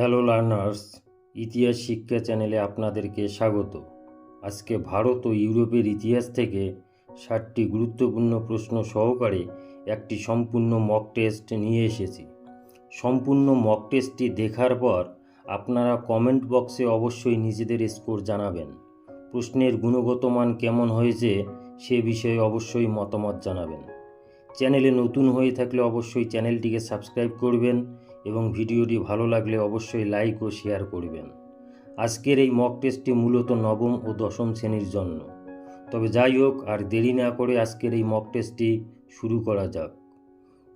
Hello learners ইতিহাস শিক্ষা চ্যানেলে আপনাদেরকে স্বাগত। আজকে ভারত ও ইউরোপের ইতিহাস থেকে ষাটটি গুরুত্বপূর্ণ প্রশ্ন সহকারে একটি সম্পূর্ণ মক টেস্ট নিয়ে এসেছি। সম্পূর্ণ মক টেস্টটি দেখার পর আপনারা কমেন্ট বক্সে অবশ্যই নিজেদের স্কোর জানাবেন। প্রশ্নের গুণগত মান কেমন হয়েছে সে বিষয়ে অবশ্যই মতামত জানাবেন। চ্যানেলে নতুন হয়ে থাকলে অবশ্যই চ্যানেলটিকে সাবস্ক্রাইব করবেন। এবং ভিডিওটি ভালো লাগলে অবশ্যই লাইক ও শেয়ার করবেন। আজকের এই মক টেস্টটি মূলত নবম ও দশম শ্রেণির জন্য। তবে যাই হোক, আর দেরি না করে আজকের এই মক টেস্টটি শুরু করা যাক।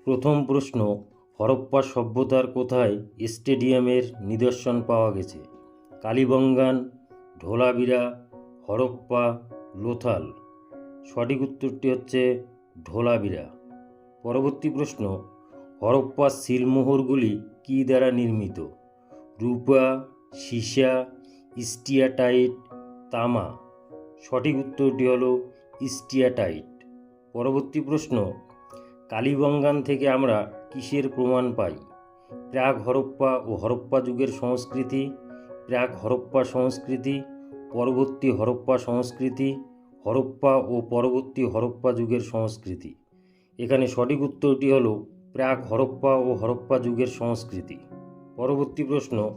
প্রথম প্রশ্ন হরপ্পা সভ্যতার কোথায় স্টেডিয়ামের নিদর্শন পাওয়া গেছে? কালীবঙ্গান ঢোলাবিরা হরপ্পা, লোথাল। সঠিক উত্তরটি হচ্ছে ঢোলাবিরা পরবর্তী প্রশ্ন হরপ্পা সিলমোহরগুলি কী দ্বারা নির্মিত? রূপা, সীসা, স্টিয়াটাইট, তামা। সঠিক উত্তরটি হল স্টিয়াটাইট। পরবর্তী প্রশ্ন, কালীবঙ্গান থেকে আমরা কিসের প্রমাণ পাই? প্রাক হরপ্পা ও হরপ্পা যুগের সংস্কৃতি প্রাক হরপ্পা সংস্কৃতি, পরবর্তী হরপ্পা সংস্কৃতি, হরপ্পা ও পরবর্তী হরপ্পা যুগের সংস্কৃতি। এখানে সঠিক উত্তরটি হলো প্রাক হরপ্পা ও হরপ্পা যুগের সংস্কৃতি। পরবর্তী প্রশ্ন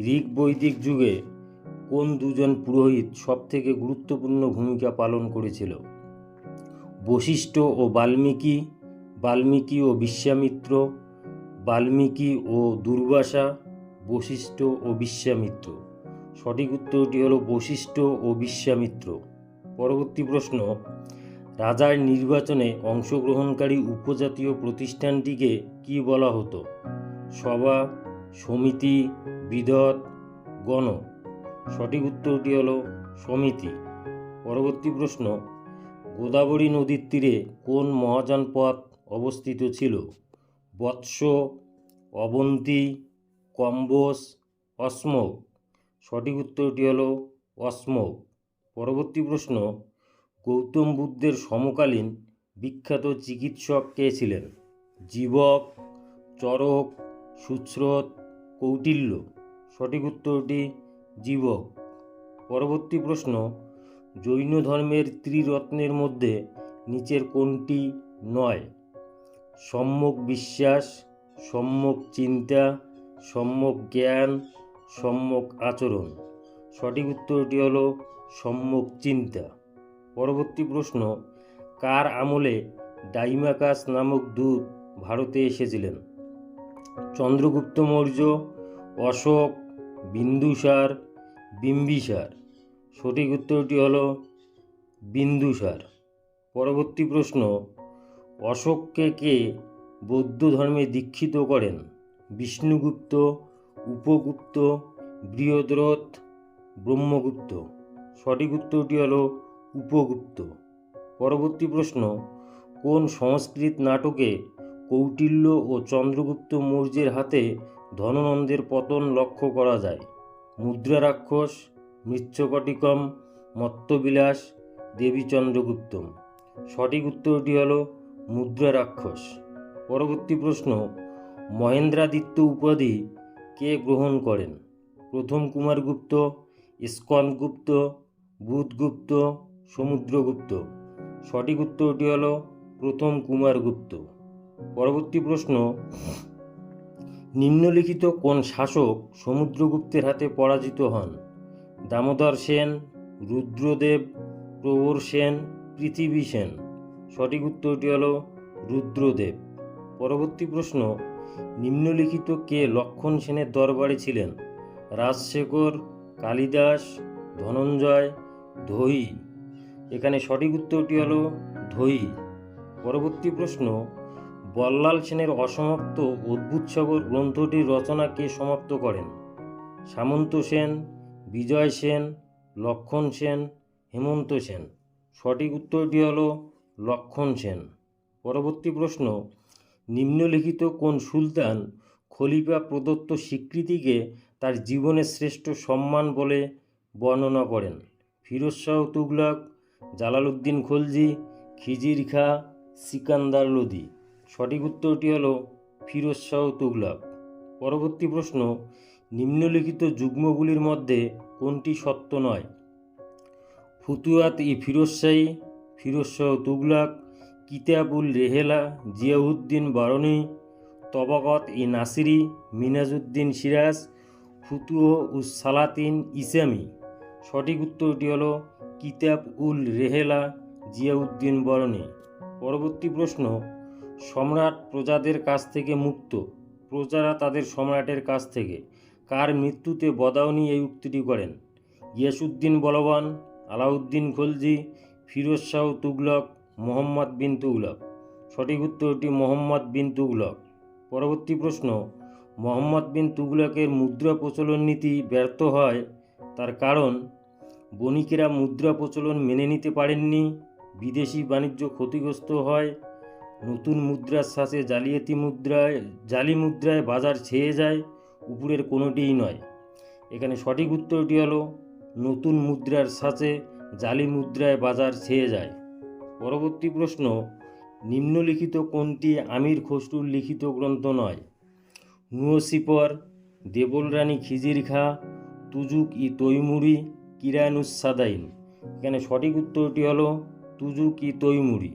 ঋক বৈদিক যুগে কোন দুজন পুরোহিত সবথেকে গুরুত্বপূর্ণ ভূমিকা পালন করেছিল? বশিষ্ঠ ও বাল্মীকি বাল্মীকি ও বিশ্বামিত্র, বাল্মীকি ও দুর্বাসা, বশিষ্ঠ ও বিশ্বামিত্র। সঠিক উত্তরটি হলো বশিষ্ঠ ও বিশ্বামিত্র। পরবর্তী প্রশ্ন রাজার নির্বাচনে অংশগ্রহণকারী উপজাতীয় প্রতিষ্ঠানটিকে কি বলা হতো? সভা, সমিতি বিধত গণ। সঠিক উত্তরটি হল সমিতি। পরবর্তী প্রশ্ন, গোদাবরী নদীর তীরে কোন মহাযান পথ অবস্থিত ছিল? বৎস, অবন্তী কম্বোস অস্মক সঠিক উত্তরটি হল অস্মক পরবর্তী প্রশ্ন গৌতম বুদ্ধের সমকালীন বিখ্যাত চিকিৎসক কে ছিলেন? জীবক, চরক সুশ্রত কৌটিল্য। সঠিক উত্তরটি জীবক। পরবর্তী প্রশ্ন, জৈন ধর্মের ত্রিরত্নের মধ্যে নিচের কোনটি নয়? সম্যক বিশ্বাস, সম্যক চিন্তা, সম্যক জ্ঞান, সম্যক আচরণ। সঠিক উত্তরটি হলো সম্যক চিন্তা। পরবর্তী প্রশ্ন, কার আমলে ডাইমাকাস নামক দূত ভারতে এসেছিলেন? চন্দ্রগুপ্ত মৌর্য, অশোক, বিন্দুসার, বিম্বিসার। সঠিক উত্তরটি হল বিন্দুসার। পরবর্তী প্রশ্ন, অশোককে কে বৌদ্ধ ধর্মে দীক্ষিত করেন? বিষ্ণুগুপ্ত, উপগুপ্ত, বৃহদ্রথ, ব্রহ্মগুপ্ত। সঠিক উত্তরটি হল উপগুপ্ত। পরবর্তী প্রশ্ন, কোন সংস্কৃত নাটকে কৌটিল্য ও চন্দ্রগুপ্ত মৌর্যের হাতে ধননন্দের পতন লক্ষ্য করা যায়? মুদ্রা রাক্ষস, মৃচ্ছকটিকম, মত্তবিলাস দেবী চন্দ্রগুপ্তম সঠিক উত্তরটি হল মুদ্রা রাক্ষস। পরবর্তী প্রশ্ন, মহেন্দ্রাদিত্য উপাধি কে গ্রহণ করেন? প্রথম কুমারগুপ্ত স্কন্দগুপ্ত বুধগুপ্ত সমুদ্রগুপ্ত। সঠিক উত্তরটি হল প্রথম কুমারগুপ্ত। পরবর্তী প্রশ্ন, নিম্নলিখিত কোন শাসক সমুদ্রগুপ্তের হাতে পরাজিত হন? দামোদর সেন, রুদ্রদেব, প্রবর সেন, পৃথিবী সেন। সঠিক উত্তরটি হল রুদ্রদেব। পরবর্তী প্রশ্ন, নিম্নলিখিত কে লক্ষণ সেনের দরবারে ছিলেন? রাজশেখর, কালিদাস, ধনঞ্জয় ধৈ এখানে সঠিক উত্তরটি হল ধৈ পরবর্তী প্রশ্ন, বল্লাল সেনের অসমাপ্ত অদ্ভুত সাগর গ্রন্থটির রচনা কে সমাপ্ত করেন? সামন্ত সেন, বিজয় সেন, লক্ষণ সেন, হেমন্ত সেন। সঠিক উত্তরটি হল লক্ষণ সেন। পরবর্তী প্রশ্ন, নিম্নলিখিত কোন সুলতান খলিফা প্রদত্ত স্বীকৃতিকে তার জীবনের শ্রেষ্ঠ সম্মান বলে বর্ণনা করেন? ফিরোজ শাহ তুগলক জালালউদ্দিন খলজি, খিজির খা, সিকান্দার লোদি সঠিক উত্তরটি হল ফিরোজ শাহ তুগলক। পরবর্তী প্রশ্ন, নিম্নলিখিত যুগ্মগুলির মধ্যে কোনটি সত্য নয়? ফুতুয়াত ই ফিরোজ শাহী, ফিরোজ শাহ তুগলাক, কিতাবুল রেহেলা, জিয়াউদ্দিন বারনি তবাকত ই নাসিরি মিনাজউদ্দিন সিরাজ ফুতুহ উস সালাতিন ইসামি সঠিক উত্তরটি হল কিতাব উল রেহেলা জিয়াউদ্দিন বরণী। পরবর্তী প্রশ্ন, সম্রাট প্রজাদের কাছ থেকে মুক্ত, প্রজারা তাদের সম্রাটের কাছ থেকে, কার মৃত্যুতে বদাউনি এই উক্তিটি করেন? গিয়াসুদ্দিন বলবান, আলাউদ্দিন খলজি, ফিরোজ শাহ তুগলক, মোহাম্মদ বিন তুগলক। সঠিক উত্তরটি মোহাম্মদ বিন তুগলক। পরবর্তী প্রশ্ন, মোহাম্মদ বিন তুগলকের মুদ্রা প্রচলন নীতি ব্যর্থ হয় তার কারণ? বণিকেরা মুদ্রা প্রচলন মেনে নিতে পারেননি, বিদেশি বাণিজ্য ক্ষতিগ্রস্ত হয়, নতুন মুদ্রার সাথে জালিয়াতি মুদ্রায়, জালি মুদ্রায় বাজার ছেয়ে যায়, উপরের কোনোটিই নয়। এখানে সঠিক উত্তরটি হলো, নতুন মুদ্রার সাথে জালি মুদ্রায় বাজার ছেয়ে যায়। পরবর্তী প্রশ্ন, নিম্নলিখিত কোনটি আমির খসরুর লিখিত গ্রন্থ নয়? নুয়সিপর, দেবল রানী খিজির খা তুজুক ই তৈমুরি কিরানুস সাদাইন এখানে সঠিক উত্তরটি হলো তুজুক ই তৈমুরি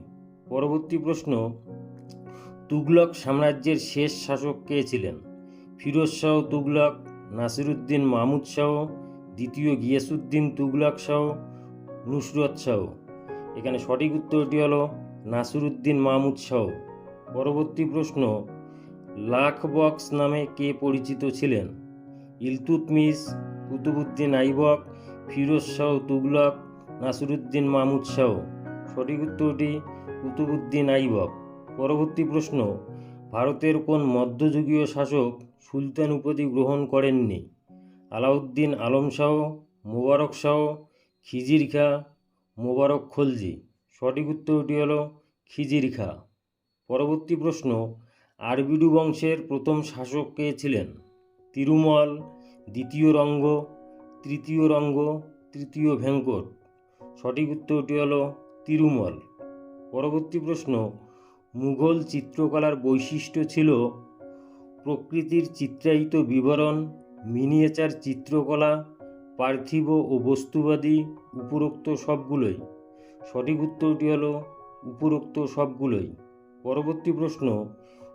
পরবর্তী প্রশ্ন, তুগলক সাম্রাজ্যের শেষ শাসক কে ছিলেন? ফিরোজ শাহ তুগলক, নাসিরুদ্দিন মাহমুদ শাহ, দ্বিতীয় গিয়াসুদ্দিন তুগলক শাহ, নুসরত শাহ। এখানে সঠিক উত্তরটি হলো নাসিরুদ্দিন মাহমুদ শাহ। পরবর্তী প্রশ্ন, লাখ বক্স নামে কে পরিচিত ছিলেন? ইলতুতমিস কুতুবুদ্দিন আইবক ফিরোজ শাহ, তুগলক, নাসিরুদ্দিন মাহমুদ শাহ। সঠিক উত্তরটি কুতুবুদ্দিন আইবক পরবর্তী প্রশ্ন, ভারতের কোন মধ্যযুগীয় শাসক সুলতান উপাধি গ্রহণ করেননি? আলাউদ্দিন আলম শাহ, মোবারক শাহ, খিজির খা, মোবারক খলজি। সঠিক উত্তরটি হল খিজির খা। পরবর্তী প্রশ্ন, আরবিডু বংশের প্রথম শাসক কে ছিলেন? তিরুমল, দ্বিতীয় রঙ্গ তৃতীয় রঙ্গ, তৃতীয় ভেঙ্কট। সঠিক উত্তরটি হল তিরুমল। পরবর্তী প্রশ্ন, মুঘল চিত্রকলার বৈশিষ্ট্য ছিল প্রকৃতির চিত্রায়িত বিবরণ, মিনিয়েচার চিত্রকলা, পার্থিব ও বস্তুবাদী, উপরোক্ত সবগুলোই। সঠিক উত্তরটি হলো উপরোক্ত সবগুলোই। পরবর্তী প্রশ্ন,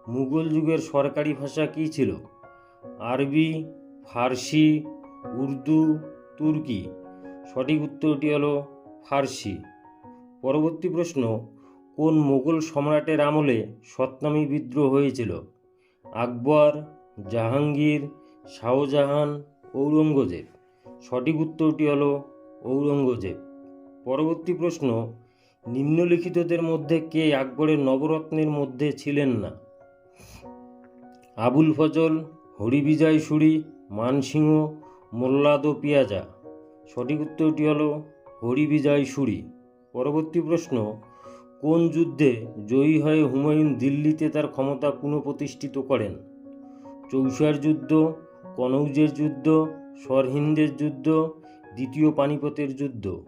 মুঘল যুগের সরকারি ভাষা কী ছিল? আরবি, ফার্সি উর্দু তুর্কি। সঠিক উত্তরটি হলো ফার্সি। পরবর্তী প্রশ্ন, কোন মোগল সম্রাটের আমলে সতনামী বিদ্রোহ হয়েছিল? আকবর, জাহাঙ্গীর, শাহজাহান, ঔরঙ্গজেব। সঠিক উত্তরটি হল ঔরঙ্গজেব। পরবর্তী প্রশ্ন, নিম্নলিখিতদের মধ্যে কে আকবরের নবরত্নের মধ্যে ছিলেন না? আবুল ফজল হরিবিজয় সুরি মানসিংহ মোল্লাদ পিয়াজা। সঠিক উত্তরটি হল হরিবিজয় সুরি। পরবর্তী প্রশ্ন, কোন যুদ্ধে জয়ী হয়ে হুমায়ুন দিল্লিতে তার ক্ষমতা পুনঃপ্রতিষ্ঠিত করেন? চৌসার যুদ্ধ, কনৌজের যুদ্ধ সরহিন্দের যুদ্ধ, দ্বিতীয় পানিপথের যুদ্ধ।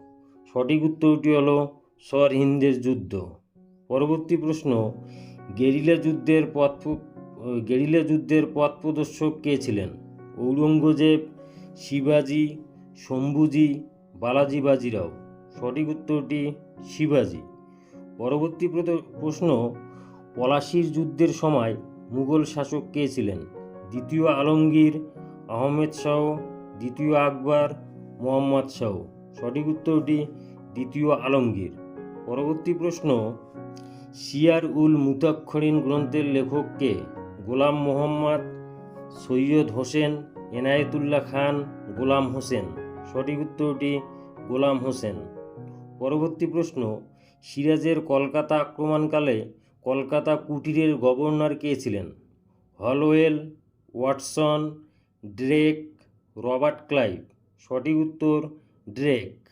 সঠিক উত্তরটি হল সরহিন্দের যুদ্ধ। পরবর্তী প্রশ্ন, গেরিলা যুদ্ধের পথ, গেরিলা যুদ্ধের পথ প্রদর্শক কে ছিলেন? ঔরঙ্গজেব শিবাজি, শম্ভুজি, বালাজি, বাজিরাও। সঠিক উত্তরটি শিবাজি। পরবর্তী প্রশ্ন, পলাশির যুদ্ধের সময় মুঘল শাসক কে ছিলেন? দ্বিতীয় আলমগীর, আহমেদ শাহ, দ্বিতীয় আকবর, মোহাম্মদ শাহ। সঠিক উত্তরটি দ্বিতীয় আলমগীর। পরবর্তী প্রশ্ন, শিয়ার উল মুতাক্ষরিন গ্রন্থের লেখক কে? গোলাম মোহাম্মদ সৈয়দ হোসেন এনায়েতুল্লাহ খান গোলাম হোসেন। সঠিক উত্তরটি গোলাম হোসেন। পরবর্তী প্রশ্ন, সিরাজের কলকাতা আক্রমণকালে কলকাতা কুটিরের গভর্নর কে ছিলেন? Holwell, Watson, Drake, Robert Clive. সঠিক উত্তর, ড্রেক।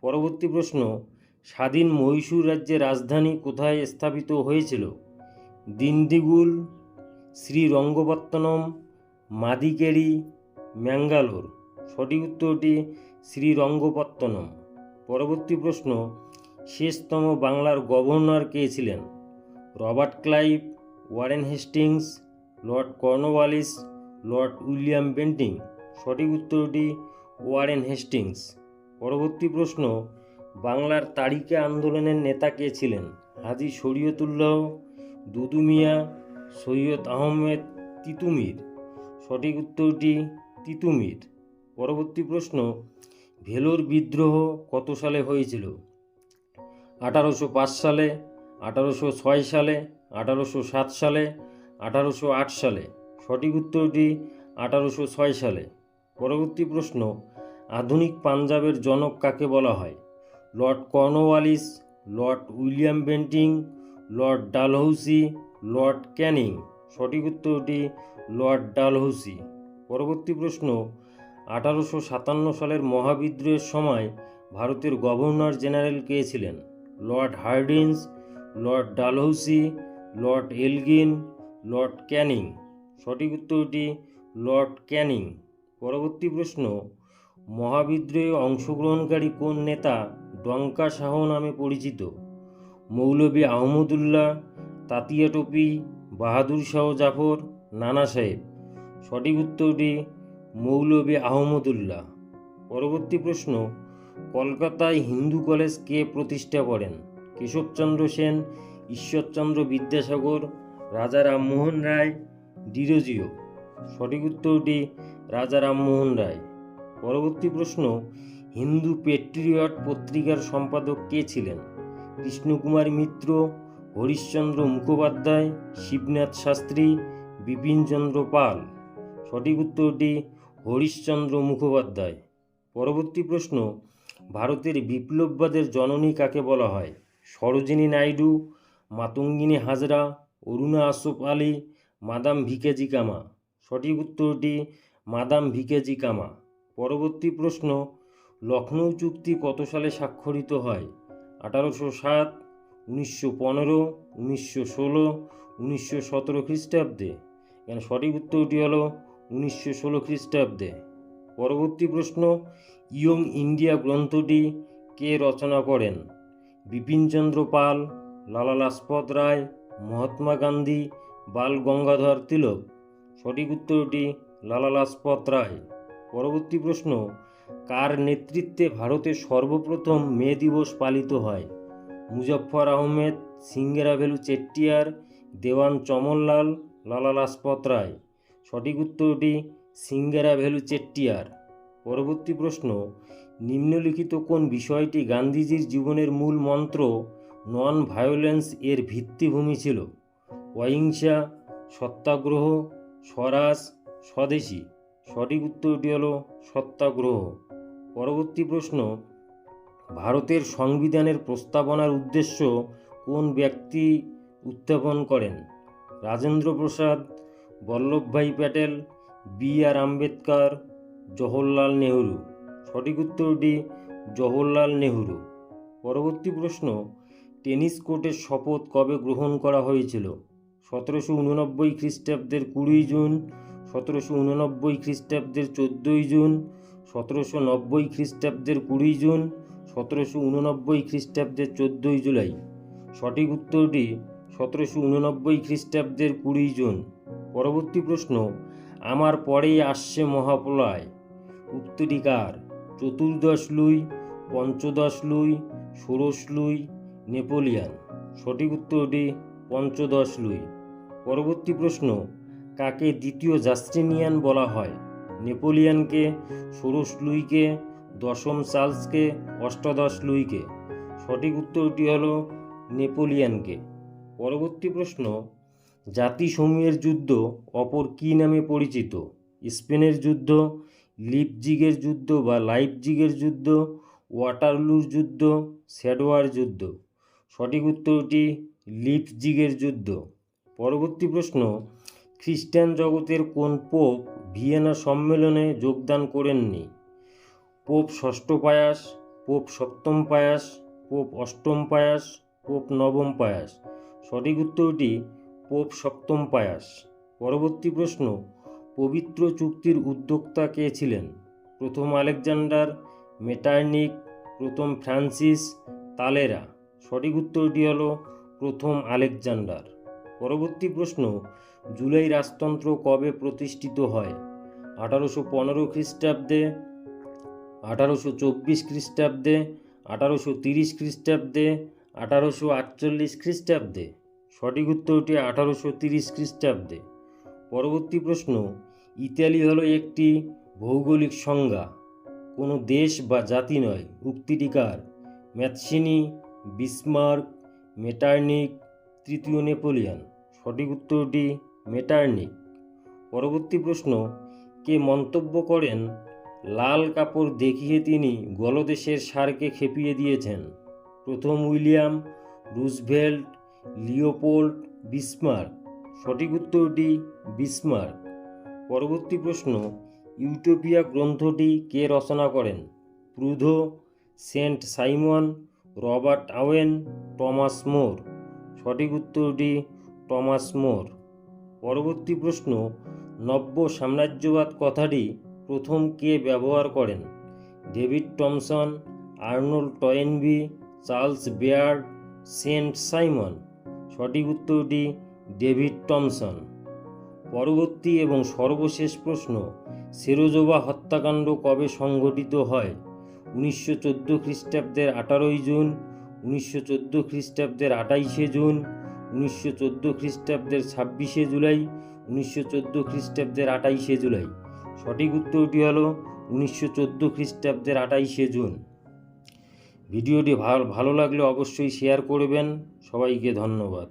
পরবর্তী প্রশ্ন, স্বাধীন মহীশূর রাজ্যের রাজধানী কোথায় স্থাপিত হয়েছিল? দিন্দিগুল, শ্রীরঙ্গপত্তনম মাদিকেরি ম্যাঙ্গালোর। সঠিক উত্তরটি শ্রীরঙ্গপত্তনম। পরবর্তী প্রশ্ন, শেষতম বাংলার গভর্নর কে ছিলেন? Robert Clive, Warren Hastings, Lord Cornwallis, Lord William Bentinck. সঠিক উত্তরটি ওয়ারেন হেস্টিংস। পরবর্তী প্রশ্ন, বাংলার তারিকা আন্দোলনের নেতা কে ছিলেন? হাজি শরীয়তুল্লাহ দুদু মিয়া সৈয়দ আহমেদ তিতুমির। সঠিক উত্তরটি তিতুমির। পরবর্তী প্রশ্ন, ভেলোর বিদ্রোহ কত সালে হয়েছিল? আঠারোশো পাঁচ সালে, আঠারোশো ছয় সালে, আঠারোশো সাত সালে, আঠারোশো আট সালে। সঠিক উত্তরটি আঠারোশো ছয় সালে। পরবর্তী প্রশ্ন, আধুনিক পাঞ্জাবের জনক কাকে বলা হয়? Lord Cornwallis, Lord William Bentinck, Lord Dalhousie, Lord Canning. সঠিক উত্তরটি লর্ড ডালহৌসি। পরবর্তী প্রশ্ন, আঠারোশো সাতান্ন সালের মহাবিদ্রোহের সময় ভারতের গভর্নর জেনারেল কে ছিলেন? Lord Hardinge Lord Dalhousie, Lord Elgin, Lord Canning. সঠিক উত্তরটি লর্ড ক্যানিং। পরবর্তী প্রশ্ন, মহাবিদ্রোহে অংশগ্রহণকারী কোন নেতা ডঙ্কা শাহ নামে পরিচিত? মৌলবী আহমদুল্লাহ, তাতিয়া টপি বাহাদুর শাহ জাফর, নানা সাহেব। সঠিক উত্তরটি মৌলবী আহমদুল্লাহ। পরবর্তী প্রশ্ন, কলকাতায় হিন্দু কলেজ কে প্রতিষ্ঠা করেন? কেশবচন্দ্র সেন, ঈশ্বরচন্দ্র বিদ্যাসাগর, রাজা রামমোহন রায়, ডিরোজিও। সঠিক উত্তরটি রাজা রামমোহন রায়। পরবর্তী প্রশ্ন, হিন্দু পেট্রিয়ট পত্রিকার সম্পাদক কে ছিলেন? কৃষ্ণকুমার মিত্র হরিশ্চন্দ্র মুখোপাধ্যায়, শিবনাথ শাস্ত্রী, বিপিনচন্দ্র পাল। সঠিক উত্তরটি হরিশ্চন্দ্র মুখোপাধ্যায়। পরবর্তী প্রশ্ন, ভারতের বিপ্লববাদের জননী কাকে বলা হয়? সরোজিনী নাইডু, মাতঙ্গিনী হাজরা, অরুণা আসফ আলী, মাদাম ভিকেজি কামা। সঠিক উত্তরটি মাদাম ভিকেজি কামা। পরবর্তী প্রশ্ন, লখনৌ চুক্তি কত সালে স্বাক্ষরিত হয়? আঠারোশো সাত উনিশশো পনেরো, উনিশশো ষোলো, উনিশশো সতেরো খ্রিস্টাব্দে। এখানে সঠিক উত্তরটি হলো উনিশশো ষোলো খ্রিস্টাব্দে। পরবর্তী প্রশ্ন, ইয়ং ইন্ডিয়া গ্রন্থটি কে রচনা করেন? বিপিনচন্দ্র পাল, লালা লাজপত রায়, মহাত্মা গান্ধী, বাল গঙ্গাধর তিলক। সঠিক উত্তরটি লালা লাজপত রায়। পরবর্তী প্রশ্ন, কার নেতৃত্বে ভারতে সর্বপ্রথম মে দিবস পালিত হয়? মুজফ্ফর আহমেদ সিঙ্গেরাভেলু চেট্টিয়ার, দেওয়ান চমনলাল, লালা লাজপত রায়। সঠিক উত্তরটি সিঙ্গেরাভেলু চেট্টিয়ার। পরবর্তী প্রশ্ন, নিম্নলিখিত কোন বিষয়টি গান্ধীজির জীবনের মূল মন্ত্র নন ভায়োলেন্স এর ভিত্তিভূমি ছিল? অহিংসা, সত্যাগ্রহ, স্বরাজ, স্বদেশী। সঠিক উত্তরটি হল সত্যাগ্রহ। পরবর্তী প্রশ্ন ভারতের সংবিধানের প্রস্তাবনার উদ্দেশ্য কোন ব্যক্তি উত্থাপন করেন? Rajendra Prasad, Vallabhbhai Patel, B R Ambedkar, Jawaharlal Nehru. সঠিক উত্তরটি জওহরলাল নেহরু। পরবর্তী প্রশ্ন, টেনিস কোর্টের শপথ কবে গ্রহণ করা হয়েছিল? সতেরোশো উননব্বই খ্রিস্টাব্দের কুড়ি জুন, সতেরোশো উননব্বই খ্রিস্টাব্দের চোদ্দোই জুন, সতেরোশো নব্বই খ্রিস্টাব্দের কুড়ি জুন সতেরোশো উননব্বই খ্রিস্টাব্দের চোদ্দোই জুলাই। সঠিক উত্তরটি সতেরোশো উননব্বই খ্রিস্টাব্দের কুড়ি জুন। পরবর্তী প্রশ্ন, আমার পরেই আসছে মহাপ্রলয়। উক্তটি কার? চতুর্দশ লুই, পঞ্চদশ লুই, ষোড়শ লুই, নেপোলিয়ান। সঠিক উত্তরটি পঞ্চদশ লুই। পরবর্তী প্রশ্ন, কাকে দ্বিতীয় জাস্টিনিয়ান বলা হয়? নেপোলিয়ানকে, ষোড়শ লুইকে দশম চার্লসকে অষ্টাদশ লুইকে। সঠিক উত্তরটি হল নেপোলিয়ানকে। পরবর্তী প্রশ্ন, জাতিসমূহের যুদ্ধ অপর কী নামে পরিচিত? স্পেনের যুদ্ধ, লিপজিগের যুদ্ধ বা লাইপজিগের যুদ্ধ, ওয়াটারলুর যুদ্ধ স্যাডোয়ার যুদ্ধ। সঠিক উত্তরটি, লিপজিগের যুদ্ধ। পরবর্তী প্রশ্ন, খ্রিস্টান জগতের কোন পোপ ভিয়েনা সম্মেলনে যোগদান করেননি? পোপ ষষ্ঠ পায়াস, পোপ সপ্তম পায়াস, পোপ অষ্টম পায়াস, পোপ নবম পায়াস। সঠিক উত্তরটি পোপ সপ্তম পায়াস। পরবর্তী প্রশ্ন, পবিত্র চুক্তির উদ্যোক্তা কে ছিলেন? প্রথম আলেকজান্ডার, মেটার্নিক, প্রথম ফ্রান্সিস, তালেরা। সঠিক উত্তরটি হল প্রথম আলেকজান্ডার। পরবর্তী প্রশ্ন, জুলাই রাজতন্ত্র কবে প্রতিষ্ঠিত হয়? আঠারোশো পনেরো খ্রিস্টাব্দে আঠারোশো চব্বিশ খ্রিস্টাব্দে, আঠারোশো তিরিশ খ্রিস্টাব্দে, আঠারোশো আটচল্লিশ খ্রিস্টাব্দে। সঠিক উত্তরটি আঠারোশো তিরিশ খ্রিস্টাব্দে। পরবর্তী প্রশ্ন, ইতালি হলো একটি ভৌগোলিক সংজ্ঞা। কোনো দেশ বা জাতি নয়, উক্তিটি কার? ম্যাথসিনি, বিসমার্ক, মেটার্নিক, তৃতীয় নেপোলিয়ান। সঠিক উত্তরটি মেটার্নিক। পরবর্তী প্রশ্ন, কে মন্তব্য করেন লাল কাপড় দেখিয়ে তিনি গলদেশের সারকে খেপিয়ে দিয়েছেন। প্রথম উইলিয়াম রুজভেল্ট, লিওপোল্ড, বিসমার্ক। সঠিক উত্তরটি বিসমার্ক। পরবর্তী প্রশ্ন, ইউটোপিয়া গ্রন্থটি কে রচনা করেন? Proudhon, Saint Simon, Robert Owen, Thomas More. সঠিক উত্তরটি টমাস মোর। পরবর্তী প্রশ্ন, নব্য সাম্রাজ্যবাদ কথাটি প্রথম কে ব্যবহার করেন? David Thomson, Arnold Toynbee, Charles Beard, Saint Simon. সঠিক উত্তরটি ডেভিড টমসন। পরবর্তী এবং সর্বশেষ প্রশ্ন, সেরোজোবা হত্যাকাণ্ড কবে সংঘটিত হয়? উনিশশো চোদ্দ খ্রিস্টাব্দের আঠারোই জুন, উনিশশো চোদ্দ খ্রিস্টাব্দের আঠাইশে জুন, উনিশশো চোদ্দ খ্রিস্টাব্দের ছাব্বিশে জুলাই, উনিশশো চোদ্দ খ্রিস্টাব্দের আঠাইশে জুলাই। সঠিক উত্তরটি হলো উনিশশো চোদ্দ খ্রিস্টাব্দের আটাইশে জুন। ভিডিওটি ভালো ভালো লাগলে অবশ্যই শেয়ার করবেন। সবাইকে ধন্যবাদ।